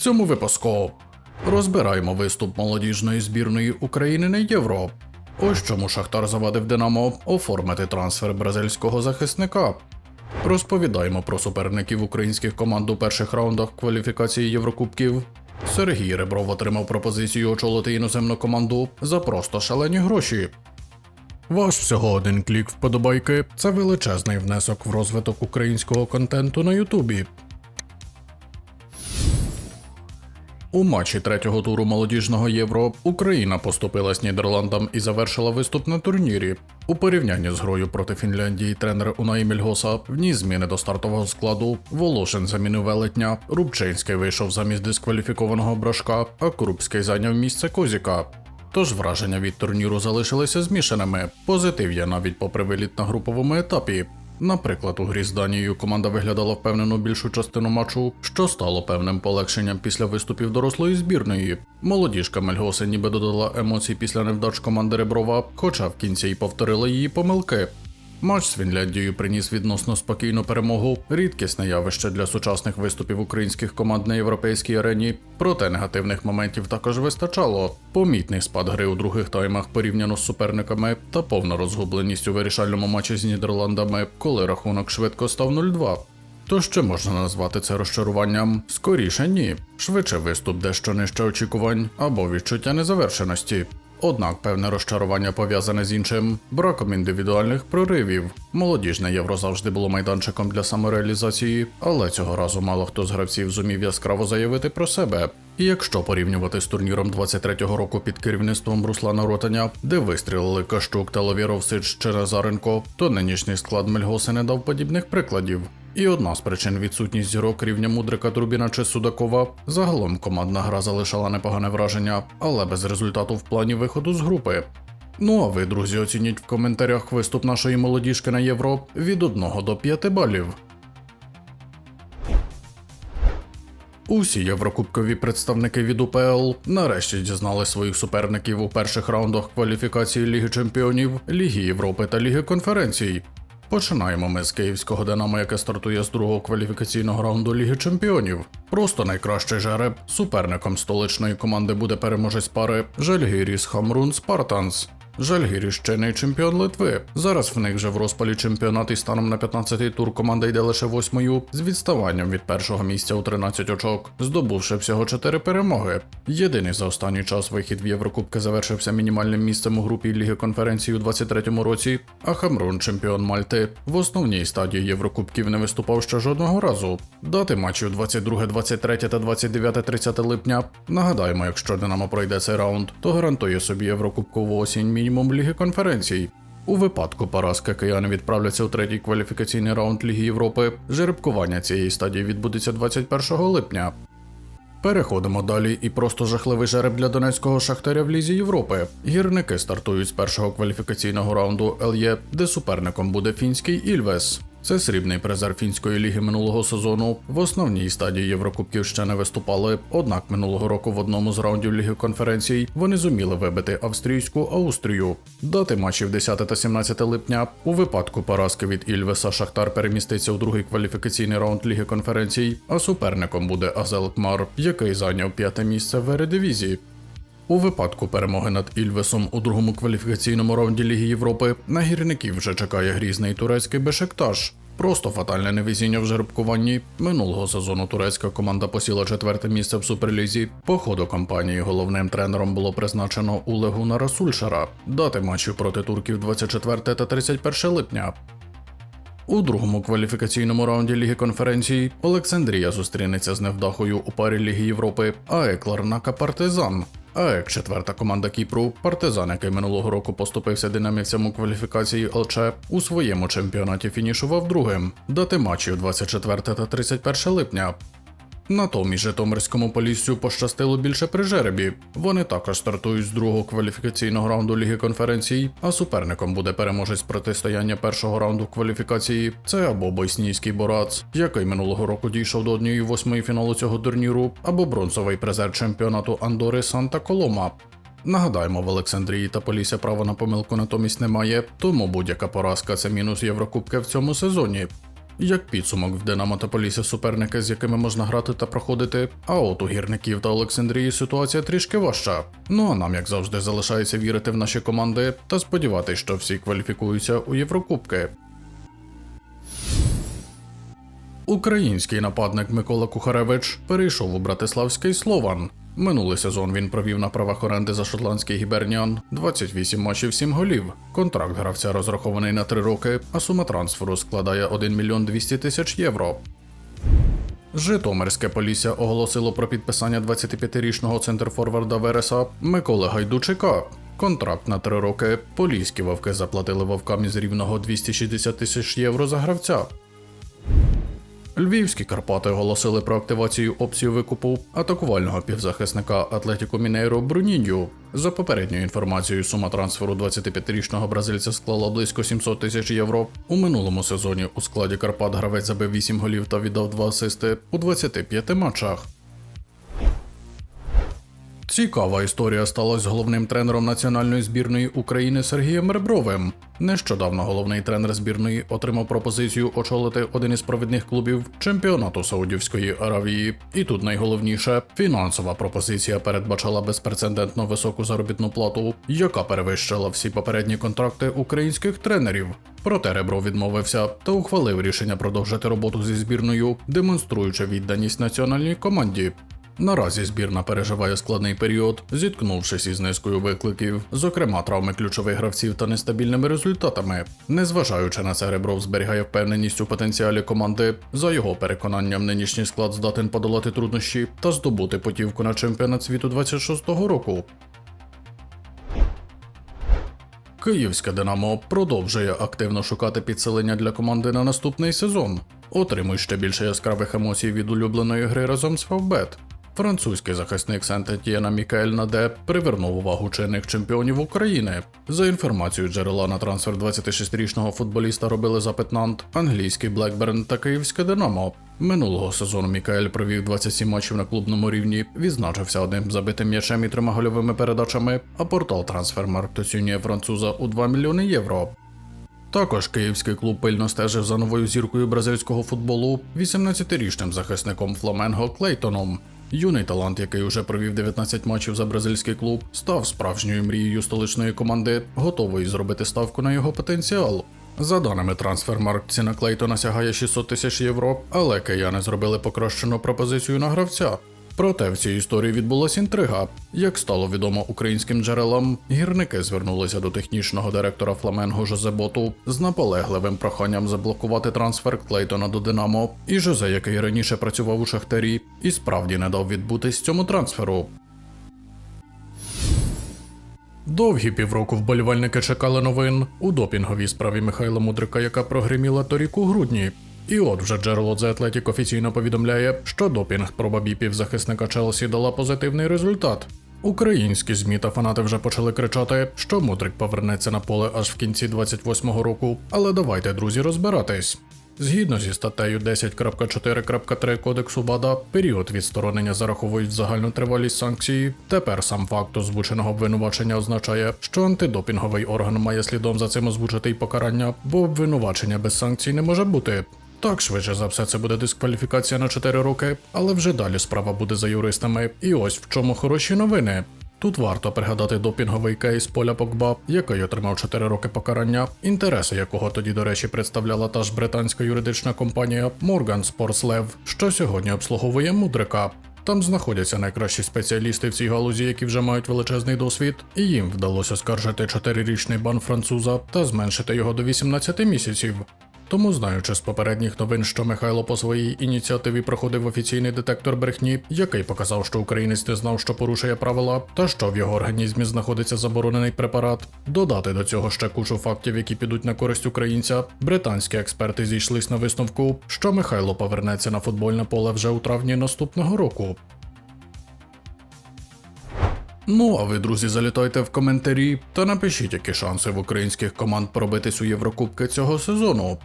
цьому випуску розбираємо виступ молодіжної збірної України на Євро. Ось чому Шахтар завадив Динамо оформити трансфер бразильського захисника. Розповідаємо про суперників українських команд у перших раундах кваліфікації Єврокубків. Сергій Ребров отримав пропозицію очолити іноземну команду за просто шалені гроші. Ваш всього один клік вподобайки це величезний внесок в розвиток українського контенту на Ютубі. У матчі третього туру молодіжного євро Україна поступилась Нідерландам і завершила виступ на турнірі. У порівнянні з грою проти Фінляндії тренер Унай Мільгоса вніс зміни до стартового складу. Волошин замінив велетня, Рубчинський вийшов замість дискваліфікованого брашка, а Крупський зайняв місце Козіка. Тож враження від турніру залишилися змішаними. Позитив є навіть попри виліт на груповому етапі. Наприклад, у грі з Данією команда виглядала впевнено більшу частину матчу, що стало певним полегшенням після виступів дорослої збірної. Молодіжка Мельгоси ніби додала емоцій після невдач команди Реброва, хоча в кінці й повторила її помилки. Матч з Фінляндією приніс відносно спокійну перемогу, рідкісне явище для сучасних виступів українських команд на європейській арені. Проте негативних моментів також вистачало. Помітний спад гри у других таймах порівняно з суперниками та повна розгубленість у вирішальному матчі з Нідерландами, коли рахунок швидко став 0-2. То ще можна назвати це розчаруванням? Скоріше ні. Швидше виступ дещо нижче очікувань або відчуття незавершеності. Однак певне розчарування пов'язане з іншим браком індивідуальних проривів. Молодіжне євро завжди було майданчиком для самореалізації, але цього разу мало хто з гравців зумів яскраво заявити про себе. І якщо порівнювати з турніром 23-го року під керівництвом Руслана Ротаня, де вистрілили Каштук та Ловєров-Сич чи Назаренко, то нинішній склад Мельгоси не дав подібних прикладів. І одна з причин відсутність зірок рівня Мудрика Трубіна чи Судакова. Загалом командна гра залишала непогане враження, але без результату в плані виходу з групи. Ну а ви, друзі, оцініть в коментарях виступ нашої молодіжки на євро від 1 до 5 балів. Усі єврокубкові представники від УПЛ нарешті дізнали своїх суперників у перших раундах кваліфікації Ліги Чемпіонів, Ліги Європи та Ліги конференцій. Починаємо ми з київського Динамо, яке стартує з другого кваліфікаційного раунду Ліги Чемпіонів. Просто найкращий жереб. Суперником столичної команди буде переможець пари Жельгіріс Хамрун Спартанс. Жальгіріс чинний чемпіон Литви. Зараз в них вже в розпалі чемпіонат і станом на 15-й тур команда йде лише восьмою з відставанням від першого місця у 13 очок, здобувши всього 4 перемоги. Єдиний за останній час вихід в Єврокубки завершився мінімальним місцем у групі Ліги конференції у 23-му році, а Хамрун, чемпіон Мальти, в основній стадії Єврокубків не виступав ще жодного разу. Дати матчів 22, 23 та 29, 30 липня. Нагадаємо, якщо Динамо пройде цей раунд, то гарантує собі Єврокубкову осінь мінімум Ліги конференцій. У випадку поразки кияни відправляться у третій кваліфікаційний раунд Ліги Європи. Жеребкування цієї стадії відбудеться 21 липня. Переходимо далі, і просто жахливий жереб для донецького шахтаря в Лізі Європи. Гірники стартують з першого кваліфікаційного раунду ЛЄ, де суперником буде фінський Ільвес. Це срібний призер фінської ліги минулого сезону. В основній стадії Єврокубків ще не виступали. Однак минулого року в одному з раундів Ліги конференцій вони зуміли вибити австрійську Аустрію. Дати матчів 10 та 17 липня. У випадку поразки від Ільвеса Шахтар переміститься у другий кваліфікаційний раунд Ліги конференцій, а суперником буде Азелкмар, який зайняв п'яте місце в Ередивізії. У випадку перемоги над Ільвесом у другому кваліфікаційному раунді Ліги Європи на гірників вже чекає грізний турецький Бешектаж. Просто фатальне невезіння в жеребкуванні. Минулого сезону турецька команда посіла четверте місце в суперлізі. По ходу кампанії головним тренером було призначено Улегуна Расульшара. Дати матчів проти турків 24 та 31 липня. У другому кваліфікаційному раунді Ліги конференцій Олександрія зустрінеться з невдахою у парі Ліги Європи, а Екларнака Партизан. А як четверта команда Кіпру, партизан, який минулого року поступився динамівцям у кваліфікації ЛЧ, у своєму чемпіонаті фінішував другим. Дати матчів 24 та 31 липня. Натомість Житомирському поліссю пощастило більше при жеребі. Вони також стартують з другого кваліфікаційного раунду Ліги конференцій, а суперником буде переможець протистояння першого раунду кваліфікації. Це або бойснійський Борац, який минулого року дійшов до однієї восьмої фіналу цього турніру, або бронзовий призер чемпіонату Андори Санта Колома. Нагадаємо, в Олександрії та Полісся права на помилку натомість немає, тому будь-яка поразка це мінус Єврокубки в цьому сезоні. Як підсумок в Динамо та Полісі суперники, з якими можна грати та проходити, а от у гірників та Олександрії ситуація трішки важча. Ну а нам, як завжди, залишається вірити в наші команди та сподіватися, що всі кваліфікуються у Єврокубки. Український нападник Микола Кухаревич перейшов у Братиславський Слован. Минулий сезон він провів на правах оренди за шотландський гіберніан 28 матчів 7 голів. Контракт гравця розрахований на 3 роки, а сума трансферу складає 1 мільйон 200 тисяч євро. Житомирське Полісся оголосило про підписання 25-річного центрфорварда Вереса Миколи Гайдучика. Контракт на 3 роки. Поліські вовки заплатили вовкам із рівного 260 тисяч євро за гравця. Львівські Карпати оголосили про активацію опції викупу атакувального півзахисника Атлетіко Мінейро Брунінью. За попередньою інформацією, сума трансферу 25-річного бразильця склала близько 700 тисяч євро. У минулому сезоні у складі Карпат гравець забив 8 голів та віддав 2 асисти у 25 матчах. Цікава історія сталася з головним тренером національної збірної України Сергієм Ребровим. Нещодавно головний тренер збірної отримав пропозицію очолити один із провідних клубів чемпіонату Саудівської Аравії. І тут найголовніше фінансова пропозиція передбачала безпрецедентно високу заробітну плату, яка перевищила всі попередні контракти українських тренерів. Проте Ребров відмовився та ухвалив рішення продовжити роботу зі збірною, демонструючи відданість національній команді. Наразі збірна переживає складний період, зіткнувшись із низкою викликів, зокрема травми ключових гравців та нестабільними результатами. Незважаючи на це, Ребров зберігає впевненість у потенціалі команди. За його переконанням, нинішній склад здатен подолати труднощі та здобути путівку на чемпіонат світу 26-го року. Київське Динамо продовжує активно шукати підсилення для команди на наступний сезон. Отримуй ще більше яскравих емоцій від улюбленої гри разом з Фавбет. Французький захисник Сент-Етьєна Мікаель Наде привернув увагу чинних чемпіонів України. За інформацією джерела на трансфер 26-річного футболіста робили запит Нант, англійський Блекберн та київське Динамо. Минулого сезону Мікаель провів 27 матчів на клубному рівні, відзначився одним забитим м'ячем і трьома гольовими передачами, а портал Трансфермаркт оцінює француза у 2 мільйони євро. Також київський клуб пильно стежив за новою зіркою бразильського футболу 18-річним захисником Фламенго Клейтоном. Юний талант, який уже провів 19 матчів за бразильський клуб, став справжньою мрією столичної команди, готової зробити ставку на його потенціал. За даними трансфермарк, ціна Клейтона сягає 600 тисяч євро, але кияни зробили покращену пропозицію на гравця. Проте в цій історії відбулася інтрига. Як стало відомо українським джерелам, гірники звернулися до технічного директора Фламенго Жозе Боту з наполегливим проханням заблокувати трансфер Клейтона до Динамо, і Жозе, який раніше працював у Шахтарі, і справді не дав відбутись цьому трансферу. Довгі півроку вболівальники чекали новин у допінговій справі Михайла Мудрика, яка прогриміла торік у грудні. І от вже джерело The Athletic офіційно повідомляє, що допінг проба захисника Челсі дала позитивний результат. Українські ЗМІ та фанати вже почали кричати, що Мудрик повернеться на поле аж в кінці 28-го року. Але давайте, друзі, розбиратись. Згідно зі статтею 10.4.3 Кодексу БАДА, період відсторонення зараховують в загальну тривалість санкції. Тепер сам факт озвученого обвинувачення означає, що антидопінговий орган має слідом за цим озвучити й покарання, бо обвинувачення без санкцій не може бути. Так, швидше за все, це буде дискваліфікація на 4 роки, але вже далі справа буде за юристами. І ось в чому хороші новини. Тут варто пригадати допінговий кейс Поля Погба, який отримав 4 роки покарання, інтереси якого тоді, до речі, представляла та ж британська юридична компанія Morgan Sports Lev, що сьогодні обслуговує мудрика. Там знаходяться найкращі спеціалісти в цій галузі, які вже мають величезний досвід, і їм вдалося скаржити 4-річний бан француза та зменшити його до 18 місяців. Тому, знаючи з попередніх новин, що Михайло по своїй ініціативі проходив офіційний детектор брехні, який показав, що українець не знав, що порушує правила, та що в його організмі знаходиться заборонений препарат, додати до цього ще кучу фактів, які підуть на користь українця, британські експерти зійшлись на висновку, що Михайло повернеться на футбольне поле вже у травні наступного року. Ну а ви, друзі, залітайте в коментарі та напишіть, які шанси в українських команд пробитись у Єврокубки цього сезону.